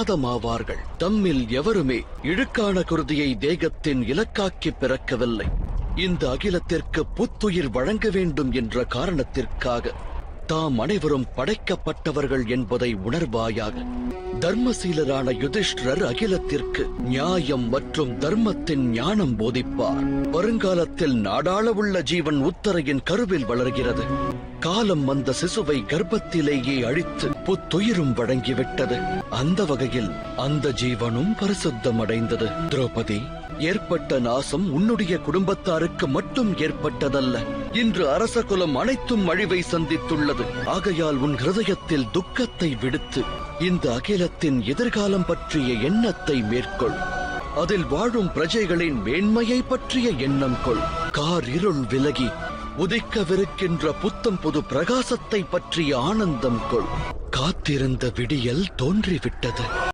பாதமாவார்கள் தம்மில் எவருமே இழுக்கான குருதியை தேகத்தின் இலக்காக்கி பிறக்கவில்லை. இந்த அகிலத்திற்கு புத்துயிர் வழங்க வேண்டும் என்ற காரணத்திற்காக தாம் அனைவரும் படைக்கப்பட்டவர்கள் என்பதை உணர்வாயாக தர்மசீலரான யுதிஷ்டர் அகிலத்திற்கு நியாயம் மற்றும் தர்மத்தின் ஞானம் போதிப்பார். வருங்காலத்தில் நாடாளவுள்ள ஜீவன் உத்தரையின் கருவில் வளர்கிறது. காலம் அந்த சிசுவை கர்ப்பத்திலேயே அழித்து புத்துயிரும் வழங்கிவிட்டது. அந்த வகையில் அந்த ஜீவனும் பரிசுத்தம் அடைந்தது திரௌபதி ஏற்பட்ட நாசம் உன்னுடைய குடும்பத்தாருக்கு மட்டும் ஏற்பட்டதல்ல. இன்று அரச குலம் அனைத்தும் அழிவை சந்தித்துள்ளது. ஆகையால் உன் ஹிருதயத்தில் துக்கத்தை விடுத்து இந்த அகிலத்தின் எதிர்காலம் பற்றிய எண்ணத்தை மேற்கொள். அதில் வாழும் பிரஜைகளின் மேன்மையை பற்றிய எண்ணம் கொள். கார் இருள் விலகி உதிக்கவிருக்கின்ற புத்தம் புது பிரகாசத்தை பற்றிய ஆனந்தம் கொள். காத்திருந்த விடியல் தோன்றிவிட்டது.